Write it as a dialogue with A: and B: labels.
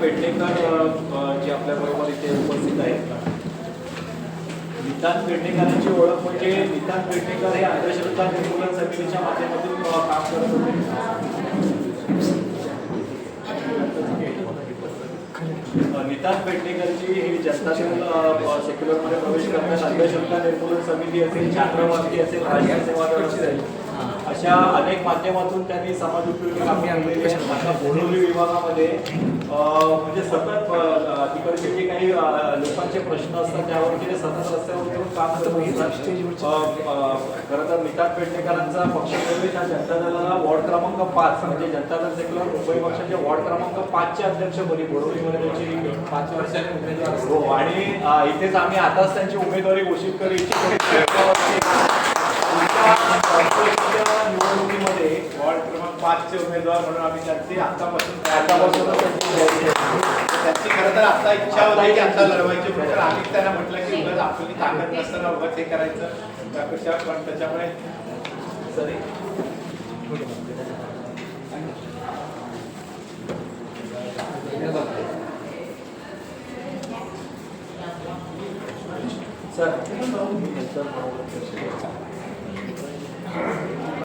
A: पेडणेकर जे आपल्याबरोबर इथे उपस्थित आहेत. नितान पेडणेकरांची ओळख म्हणजे नितान पेडणेकर हे अंधश्रद्धा निर्मूलन समितीच्या माध्यमातून काम करत होते. नितान पेडणेकरची ही जनता अ, सेक्युलरमध्ये प्रवेश करण्यास अंधश्रद्धा निर्मूलन समिती असेल छात्रवादी असेल राजकीय सेवा असेल अशा अनेक माध्यमातून त्यांनी समाज उपयोगी कामे आणलेली आहेत. अशा बोडोली विभागामध्ये म्हणजे सतत तिकडचे जे काही लोकांचे प्रश्न असतात त्यावरती सतत रस्त्यावर उतरून काम करत असतात. खरं तर नितान पेडणेकरांचा पक्षप्रवेश हा जनता दलाला वॉर्ड क्रमांक पाच म्हणजे जनता दल सेक्युलर मुंबई पक्षाचे वॉर्ड क्रमांक पाचचे अध्यक्ष बनी बोरिवलीमध्ये त्यांची पाच वर्षांनी उमेदवार हो आणि इथेच आम्ही आताच त्यांची उमेदवारी घोषित करू निवडणुकीमध्ये
B: वॉर्ड क्रमांक पाचचे उमेदवार म्हणून आम्ही त्यांची आतापासून तयारी तर आता इच्छा होती की आता लढवायची पण आम्ही त्यांना म्हटलं की उगाच आपली ताकद नसताना उगाच हे करायचं. त्यापेक्षा पण त्याच्यामुळे
A: सरी. सर